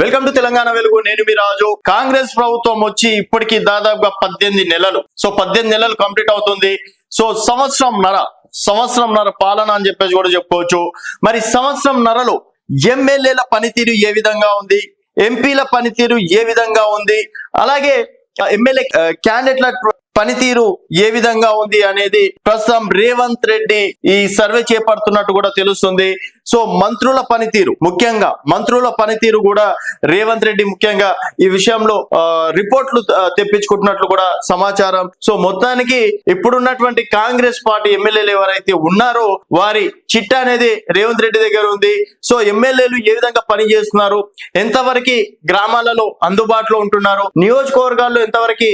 Welcome to Telangana వెలుగు. నేను మీ రాజు. కాంగ్రెస్ ప్రభుత్వం వచ్చి ఇప్పటికి దాదాపుగా పద్దెనిమిది నెలలు. సో పద్దెనిమిది నెలలు కంప్లీట్ అవుతుంది. సో సంవత్సరం నర సంవత్సరం నర పాలన అని చెప్పేసి కూడా చెప్పుకోవచ్చు. మరి సంవత్సరం నరలో ఎమ్మెల్యేల పనితీరు ఏ విధంగా ఉంది? ఎంపీల పనితీరు ఏ విధంగా ఉంది? అలాగే ఎమ్మెల్యే క్యాండిడేట్ల పనితీరు ఏ విధంగా ఉంది అనేది ప్రస్తుతం రేవంత్ రెడ్డి ఈ సర్వే చేపడుతున్నట్టు కూడా తెలుస్తుంది. సో మంత్రుల పనితీరు ముఖ్యంగా మంత్రుల పనితీరు కూడా రేవంత్ రెడ్డి ముఖ్యంగా ఈ విషయంలో రిపోర్ట్లు తెప్పించుకుంటున్నట్లు కూడా సమాచారం. సో మొత్తానికి ఇప్పుడున్నటువంటి కాంగ్రెస్ పార్టీ ఎమ్మెల్యేలు ఎవరైతే ఉన్నారో వారి చిట్ట అనేది రేవంత్ రెడ్డి దగ్గర ఉంది. సో ఎమ్మెల్యేలు ఏ విధంగా పని చేస్తున్నారు? ఎంతవరకు గ్రామాలలో అందుబాటులో ఉంటున్నారు? నియోజకవర్గాల్లో ఎంతవరకు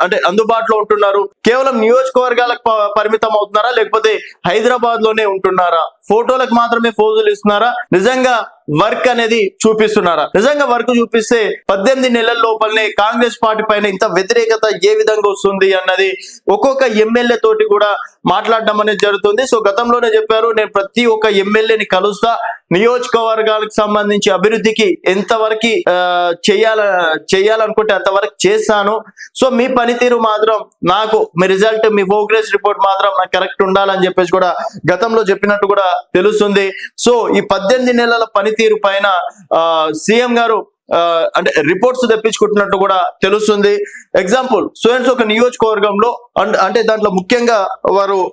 అంటే అందుబాటులో ఉంటున్నారు? కేవలం నియోజకవర్గాలకు ప- పరిమితం అవుతున్నారా? లేకపోతే హైదరాబాద్లోనే ఉంటున్నారా? ఫోటోలకు మాత్రమే ఫోజులు ఇస్తున్నారా? నిజంగా వర్క్ అనేది చూపిస్తున్నారా? నిజంగా వర్క్ చూపిస్తే పద్దెనిమిది నెలల లోపలనే కాంగ్రెస్ పార్టీ పైన ఇంత వ్యతిరేకత ఏ విధంగా వస్తుంది అన్నది ఒక్కొక్క ఎమ్మెల్యే తోటి కూడా మాట్లాడడం అనేది జరుగుతుంది. సో గతంలోనే చెప్పారు నేను ప్రతి ఒక్క ఎమ్మెల్యేని కలుస్తా. నియోజకవర్గాలకు సంబంధించి అభివృద్ధికి ఎంతవరకు చేయాల చేయాలనుకుంటే అంతవరకు చేస్తాను. సో మీ పనితీరు మాత్రం నాకు మీ రిజల్ట్ మీ ప్రోగ్రెస్ రిపోర్ట్ మాత్రం నాకు కరెక్ట్ ఉండాలని చెప్పేసి కూడా గతంలో చెప్పినట్టు కూడా తెలుస్తుంది. సో ఈ పద్దెనిమిది నెలల పని పనితీరు పైన సీఎం గారు అంటే రిపోర్ట్స్ తెప్పించుకుంటున్నట్టు కూడా తెలుస్తుంది. ఎగ్జాంపుల్ స్టూడెంట్స్ ఒక నియోజకవర్గంలో అండ్- అంటే దాంట్లో ముఖ్యంగా వారు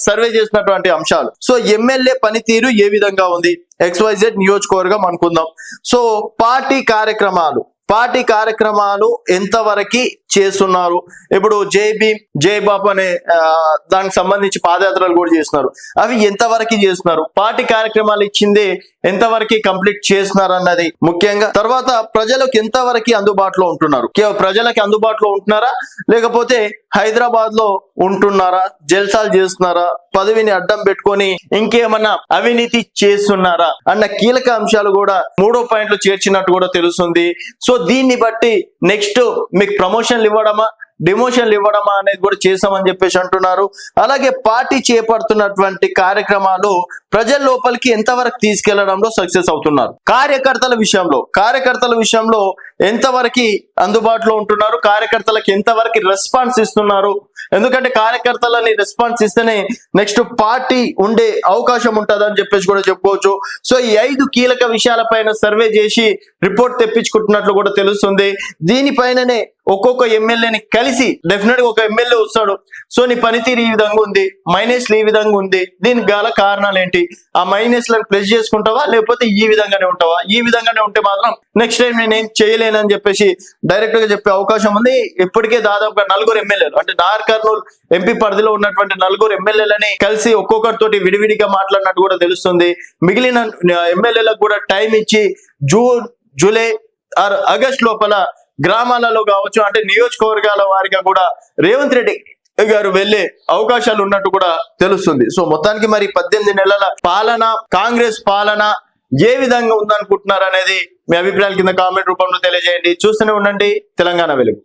సర్వే చేసినటువంటి అంశాలు. సో ఎమ్మెల్యే పనితీరు ఏ విధంగా ఉంది? ఎక్స్వైజెడ్ నియోజకవర్గం అనుకుందాం. సో పార్టీ కార్యక్రమాలు. పార్టీ కార్యక్రమాలు ఎంతవరకు చేస్తున్నారు? ఇప్పుడు జై భీమ్ జై బాబు అనే దానికి సంబంధించి పాదయాత్రలు కూడా చేస్తున్నారు. అవి ఎంతవరకు చేస్తున్నారు? పార్టీ కార్యక్రమాలు ఇచ్చింది ఎంతవరకు కంప్లీట్ చేస్తున్నారన్నది ముఖ్యంగా. తర్వాత ప్రజలకు ఎంతవరకు అందుబాటులో ఉంటున్నారు? కేవలం ప్రజలకి అందుబాటులో ఉంటున్నారా? లేకపోతే హైదరాబాద్లో ఉంటున్నారా? జల్సాలు చేస్తున్నారా? పదవిని అడ్డం పెట్టుకొని ఇంకేమన్నా అవినీతి చేస్తున్నారా? అన్న కీలక అంశాలు కూడా మూడో పాయింట్లు చేర్చినట్టు కూడా తెలుస్తుంది. సో దీన్ని బట్టి నెక్స్ట్ మీకు ప్రమోషన్లు ఇవ్వడమా? డిమోషన్లు ఇవ్వడమా అనేది కూడా చేసామని చెప్పేసి అంటున్నారు. అలాగే పార్టీ చేపడుతున్నటువంటి కార్యక్రమాలు ప్రజల లోపలికి ఎంతవరకు తీసుకెళ్ళడంలో సక్సెస్ అవుతున్నారు. కార్యకర్తల విషయంలో కార్యకర్తల విషయంలో ఎంతవరకు అందుబాటులో ఉంటున్నారు? కార్యకర్తలకు ఎంతవరకు రెస్పాన్స్ ఇస్తున్నారు? ఎందుకంటే కార్యకర్తలని రెస్పాన్స్ ఇస్తేనే నెక్స్ట్ పార్టీ ఉండే అవకాశం ఉంటుందని చెప్పేసి కూడా చెప్పుకోవచ్చు. సో ఈ ఐదు కీలక విషయాలపైన సర్వే చేసి రిపోర్ట్ తెప్పించుకుంటున్నట్లు కూడా తెలుస్తుంది. దీనిపైననే ఒక్కొక్క ఎమ్మెల్యేని కలిసి డెఫినెట్గా ఒక ఎమ్మెల్యే వస్తాడు. సో నీ పనితీరు ఈ విధంగా ఉంది మైనస్ ఈ విధంగా ఉంది దీనికి గల కారణాలు ఏంటి? ఆ మైనస్లను ప్లస్ చేసుకుంటావా? లేకపోతే ఈ విధంగానే ఉంటావా? ఈ విధంగానే ఉంటే మాత్రం నెక్స్ట్ టైం నేను ఏం చేయలేనని చెప్పేసి డైరెక్ట్గా చెప్పే అవకాశం ఉంది. ఇప్పటికే దాదాపుగా నలుగురు ఎమ్మెల్యేలు అంటే నార్ కర్నూలు ఎంపీ పరిధిలో ఉన్నటువంటి నలుగురు ఎమ్మెల్యేలని కలిసి ఒక్కొక్కరితోటి విడివిడిగా మాట్లాడినట్టు కూడా తెలుస్తుంది. మిగిలిన ఎమ్మెల్యేలకు కూడా టైం ఇచ్చి జూన్ జూలై ఆర్ ఆగస్ట్ లోపల గ్రామాలలో కావచ్చు అంటే నియోజకవర్గాల వారిగా కూడా రేవంత్ రెడ్డి గారు వెళ్ళే అవకాశాలు ఉన్నట్టు కూడా తెలుస్తుంది. సో మొత్తానికి మరి పద్దెనిమిది నెలల పాలన కాంగ్రెస్ పాలన ఏ విధంగా ఉందనుకుంటున్నారు అనేది మీ అభిప్రాయాల కింద కామెంట్ రూపంలో తెలియజేయండి. చూస్తూనే ఉండండి. తెలంగాణ వెలుగు.